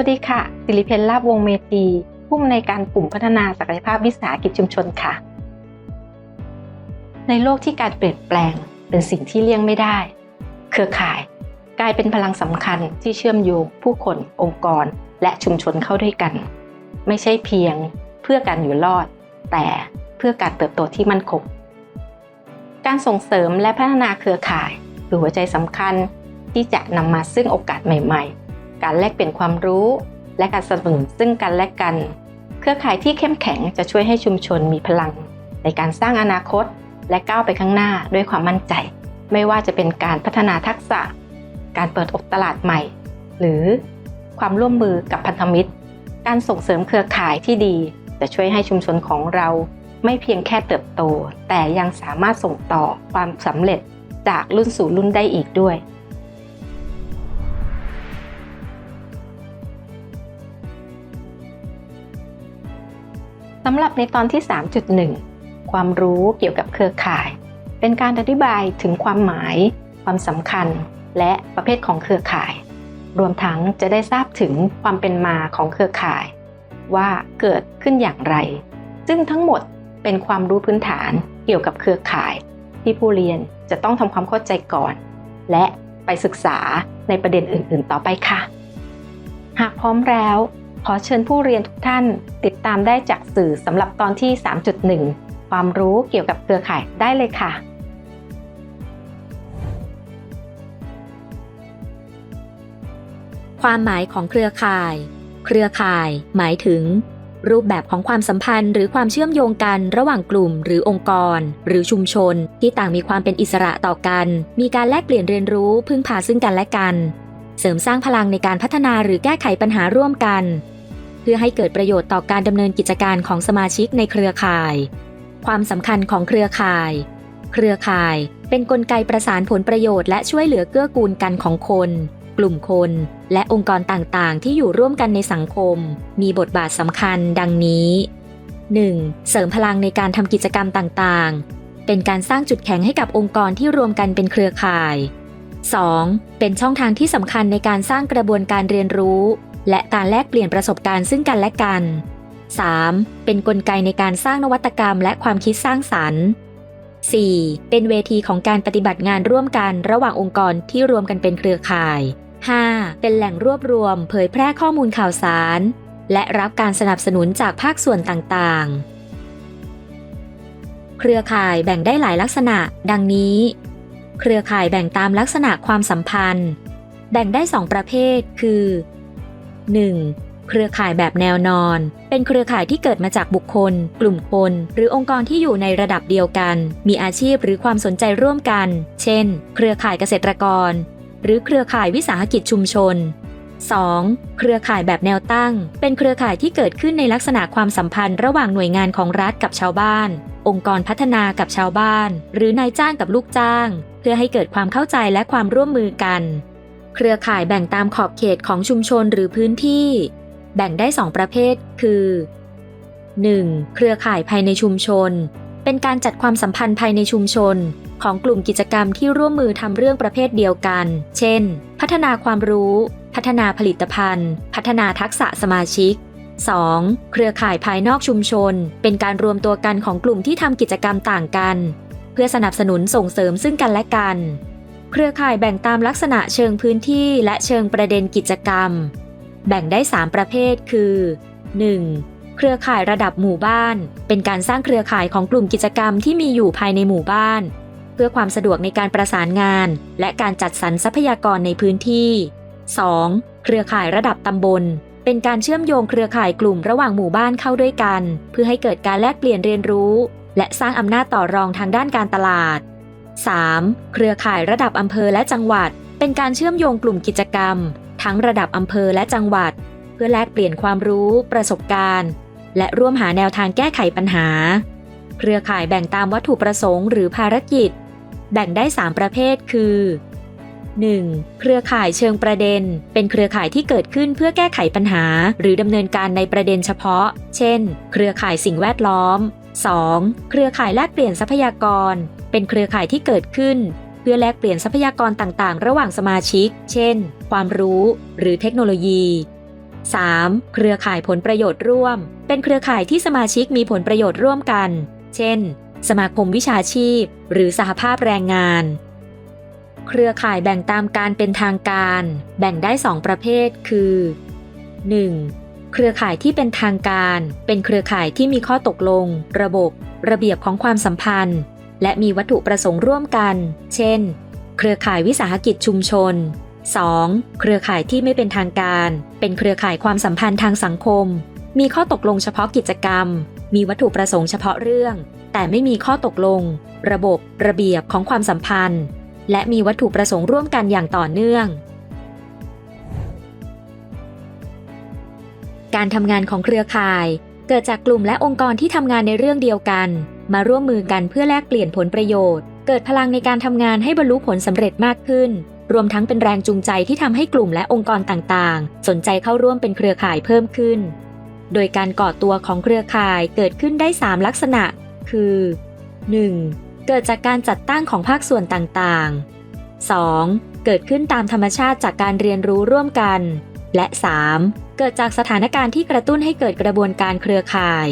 วัสดีค่ะ สิริเพนลาบวงเมธีผู้อำนวยการกลุ่มพัฒนาศักยภาพวิสาหกิจชุมชนค่ะ ในโลกที่การเปลี่ยนแปลงเป็นสิ่งที่เลี่ยงไม่ได้ เครือข่าย กลายเป็นพลังสำคัญที่เชื่อมโยงผู้คน องค์กร และชุมชนเข้าด้วยกัน ไม่ใช่เพียงเพื่อการอยู่รอด แต่เพื่อการเติบโตที่มั่นคงการส่งเสริมและพัฒนาเครือข่ายคือหัวใจสำคัญที่จะนำมาซึ่งโอกาสใหม่ ๆ การแลกเปลี่ยนความรู้ และการสนับสนุนซึ่งกันและกัน เครือข่ายที่เข้มแข็งจะช่วยให้ชุมชนมีพลัง ในการสร้างอนาคต และก้าวไปข้างหน้าด้วยความมั่นใจ ไม่ว่าจะเป็นการพัฒนาทักษะ การเปิดอกตลาดใหม่ หรือความร่วมมือกับพันธมิตร การส่งเสริมเครือข่ายที่ดี จะช่วยให้ชุมชนของเราไม่เพียงแค่เติบโต แต่ยังสามารถส่งต่อความสำเร็จจากรุ่นสู่รุ่นได้อีกด้วยำหรับในตอนที่ 3.1 ความรู้เกี่ยวกับเครือข่าย เป็นการอธิบายถึงความหมาย ความสำคัญ และประเภทของเครือข่าย รวมทั้งจะได้ทราบถึงความเป็นมาของเครือข่าย ว่าเกิดขึ้นอย่างไร ซึ่งทั้งหมดเป็นความรู้พื้นฐานเกี่ยวกับเครือข่าย ที่ผู้เรียนจะต้องทำความเข้าใจก่อน และไปศึกษาในประเด็นอื่น ๆ ต่อไปค่ะ หากพร้อมแล้ว ขอเชิญผู้เรียนทุกท่านติดตามได้จากสื่อสำหรับตอนที่ 3.1 ความรู้เกี่ยวกับเครือข่ายได้เลยค่ะ ความหมายของเครือข่าย เครือข่าย หมายถึง รูปแบบของความสัมพันธ์หรือความเชื่อมโยงกันระหว่างกลุ่ม หรือองค์กร หรือชุมชน ที่ต่างมีความเป็นอิสระต่อกัน มีการแลกเปลี่ยนเรียนรู้พึ่งพาซึ่งกันและกัน เสริมสร้างพลังในการพัฒนาหรือแก้ไขปัญหาร่วมกัน เพื่อให้เกิดประโยชน์ต่อการดำเนินกิจการของสมาชิกในเครือข่าย ความสำคัญของเครือข่าย เครือข่ายเป็นนกลไกประสานผลประโยชน์และช่วยเหลือเกื้อกูลกันของคน กลุ่มคน และองค์กรต่างๆ ที่อยู่ร่วมกันในสังคม มีบทบาทสำคัญดังนี้ 1. เสริมพลังในการทำกิจกรรมต่างๆ เป็นการสร้างจุดแข็งให้กับองค์กรที่รวมกันเป็นเครือข่าย 2. เป็นช่องทางที่สำคัญในการสร้างกระบวนการเรียนรู้ และการแลกเปลี่ยนประสบการณ์ซึ่งกันและกัน 3. เป็นนกลไกในการสร้างนวัตกรรมและความคิดสร้างสรรค์ 4. เป็นเวทีของการปฏิบัติงานร่วมกันระหว่างองค์กรที่รวมกันเป็นเครือข่าย 5. เป็นแหล่งรวบรวม เผยแพร่ข้อมูลข่าวสาร และรับการสนับสนุนจากภาคส่วนต่างๆ เครือข่ายแบ่งได้หลายลักษณะ ดังนี้ เครือข่ายแบ่งตามลักษณะความสัมพันธ์ แบ่งได้2ประเภท คือ 1. เครือข่ายแบบแนวนอน เป็นเครือข่ายที่เกิดมาจากบุคคล กลุ่มคน หรือองค์กรที่อยู่ในระดับเดียวกัน มีอาชีพหรือความสนใจร่วมกัน เช่น เครือข่ายเกษตรกร หรือเครือข่ายวิสาหกิจชุมชน 2. เครือข่ายแบบแนวตั้ง เป็นเครือข่ายที่เกิดขึ้นในลักษณะความสัมพันธ์ระหว่างหน่วยงานของรัฐกับชาวบ้าน องค์กรพัฒนากับชาวบ้าน หรือนายจ้างกับลูกจ้าง เพื่อให้เกิดความเข้าใจและความร่วมมือกัน เครือข่ายแบ่งตามขอบเขตของชุมชนหรือพื้นที่ แบ่งได้2ประเภท คือ 1. เครือข่ายภายในชุมชน เป็นการจัดความสัมพันธ์ภายในชุมชน ของกลุ่มกิจกรรมที่ร่วมมือทำเรื่องประเภทเดียวกัน เช่น พัฒนาความรู้ พัฒนาผลิตภัณฑ์ พัฒนาทักษะสมาชิก 2. เครือข่ายภายนอกชุมชน เป็นการรวมตัวกันของกลุ่มที่ทำกิจกรรมต่างกัน เพื่อสนับสนุนส่งเสริมซึ่งกันและกัน เครือข่ายแบ่งตามลักษณะเชิงพื้นที่และเชิงประเด็นกิจกรรม แบ่งได้ 3 ประเภทคือ 1. เครือข่ายระดับหมู่บ้าน เป็นการสร้างเครือข่ายของกลุ่มกิจกรรมที่มีอยู่ภายในหมู่บ้าน เพื่อความสะดวกในการประสานงาน และการจัดสรรทรัพยากรในพื้นที่ 2. เครือข่ายระดับตำบล เป็นการเชื่อมโยงเครือข่ายกลุ่มระหว่างหมู่บ้านเข้าด้วยกัน เพื่อให้เกิดการแลกเปลี่ยนเรียนรู้ และสร้างอำนาจต่อรองทางด้านการตลาด 3. เครือข่ายระดับอำเภอและจังหวัด เป็นการเชื่อมโยงกลุ่มกิจกรรม ทั้งระดับอำเภอและจังหวัด เพื่อแลกเปลี่ยนความรู้ ประสบการณ์ และร่วมหาแนวทางแก้ไขปัญหา เครือข่ายแบ่งตามวัตถุประสงค์หรือภารกิจ แบ่งได้ 3 ประเภท คือ 1. เครือข่ายเชิงประเด็น เป็นเครือข่ายที่เกิดขึ้นเพื่อแก้ไขปัญหา หรือดำเนินการในประเด็นเฉพาะ เช่น เครือข่ายสิ่งแวดล้อม 2. เครือข่ายแลกเปลี่ยนทรัพยากร เป็นเครือข่ายที่เกิดขึ้น เพื่อแลกเปลี่ยนทรัพยากรต่างๆ ระหว่างสมาชิก เช่น ความรู้ หรือเทคโนโลยี 3. เครือข่ายผลประโยชน์ร่วม เป็นเครือข่ายที่สมาชิกมีผลประโยชน์ร่วมกัน เช่น สมาคมวิชาชีพ หรือสหภาพแรงงาน เครือข่ายแบ่งตามการเป็นทางการ แบ่งได้ 2 ประเภท คือ 1. เครือข่ายที่เป็นทางการ เป็นเครือข่ายที่มีข้อตกลง ระบบ ระเบียบของความสัมพันธ์ และมีวัตถุประสงค์ร่วมกัน เช่น เครือข่ายวิสาหกิจชุมชน 2. เครือข่ายที่ไม่เป็นทางการ เป็นเครือข่ายความสัมพันธ์ทางสังคม มีข้อตกลงเฉพาะกิจกรรม มีวัตถุประสงค์เฉพาะเรื่อง แต่ไม่มีข้อตกลง ระบบ ระเบียบของความสัมพันธ์ และมีวัตถุประสงค์ร่วมกันอย่างต่อเนื่อง การทำงานของเครือข่าย เกิดจากกลุ่มและองค์กรที่ทำงานในเรื่องเดียวกัน มาร่วมมือกันเพื่อแลกเปลี่ยนผลประโยชน์ เกิดพลังในการทำงานให้บรรลุผลสำเร็จมากขึ้น รวมทั้งเป็นแรงจูงใจที่ทำให้กลุ่มและองค์กรต่างๆ สนใจเข้าร่วมเป็นเครือข่ายเพิ่มขึ้น โดยการก่อตัวของเครือข่ายเกิดขึ้นได้ 3 ลักษณะ คือ 1. เกิดจากการจัดตั้งของภาคส่วนต่างๆ 2. เกิดขึ้นตามธรรมชาติจากการเรียนรู้ร่วมกัน และ 3. เกิดจากสถานการณ์ที่กระตุ้นให้เกิดกระบวนการเครือข่าย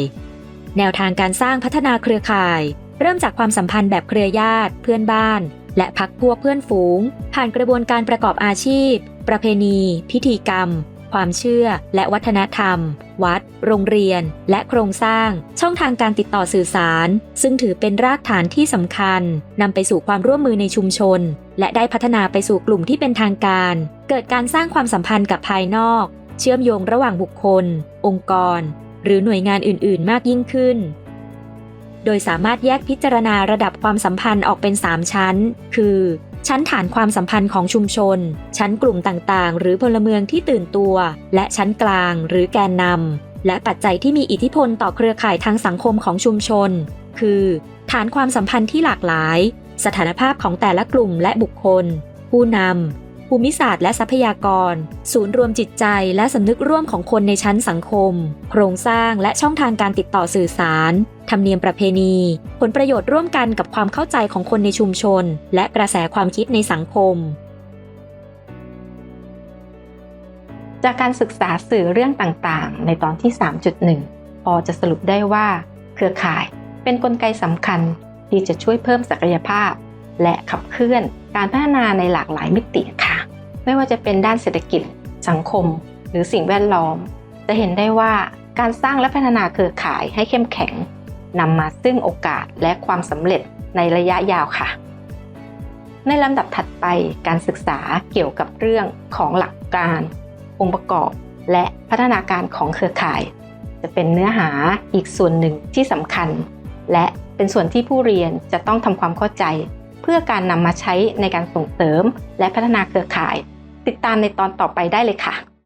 แนวทางการสร้างพัฒนาเครือข่าย เริ่มจากความสัมพันธ์แบบเครือญาติ เพื่อนบ้าน และพักพวกเพื่อนฝูง ผ่านกระบวนการประกอบอาชีพ ประเพณี พิธีกรรม ความเชื่อ และวัฒนธรรม วัด โรงเรียน และโครงสร้าง ช่องทางการติดต่อสื่อสาร ซึ่งถือเป็นรากฐานที่สำคัญนำไปสู่ความร่วมมือในชุมชน และได้พัฒนาไปสู่กลุ่มที่เป็นทางการ เกิดการสร้างความสัมพันธ์กับภายนอก เชื่อมโยงระหว่างบุคคล องค์กร หรือหน่วยงานอื่น ๆ มากยิ่งขึ้นโดยสามารถแยกพิจารณาระดับความสัมพันธ์ออกเป็น 3 ชั้น คือ ชั้นฐานความสัมพันธ์ของชุมชน ชั้นกลุ่มต่างๆ หรือพลเมืองที่ตื่นตัว และชั้นกลางหรือแกนนำและปัจจัยที่มีอิทธิพลต่อเครือข่ายทางสังคมของชุมชน คือ ฐานความสัมพันธ์ที่หลากหลาย สถานภาพของแต่ละกลุ่มและบุคคล ผู้นำ ภูมิศาสตร์และทรัพยากร ศูนย์รวมจิตใจและสำนึกร่วมของคนในชั้นสังคม โครงสร้างและช่องทางการติดต่อสื่อสาร ธรรมเนียมประเพณี ผลประโยชน์ร่วมกันกับความเข้าใจของคนในชุมชน และกระแสความคิดในสังคม จากการศึกษาสื่อเรื่องต่างๆ ในตอนที่ 3.1 พอจะสรุปได้ว่า เครือข่าย เป็นนกลไกสำคัญที่จะช่วยเพิ่มศักยภาพ และขับเคลื่อนการพัฒนาในหลากหลายมิติค่ะ ไม่ว่าจะเป็นด้านเศรษฐกิจ สังคม หรือสิ่งแวดล้อม จะเห็นได้ว่าการสร้างและพัฒนาเครือข่ายให้เข้มแข็งนำมาซึ่งโอกาสและความสำเร็จในระยะยาวค่ะ ในลำดับถัดไปการศึกษาเกี่ยวกับเรื่องของหลักการ องค์ประกอบ และพัฒนาการของเครือข่าย จะเป็นเนื้อหาอีกส่วนหนึ่งที่สำคัญ และเป็นส่วนที่ผู้เรียนจะต้องทำความเข้าใจ เพื่อการนำมาใช้ในการส่งเสริมและพัฒนาเครือข่าย ติดตามในตอนต่อไปได้เลยค่ะ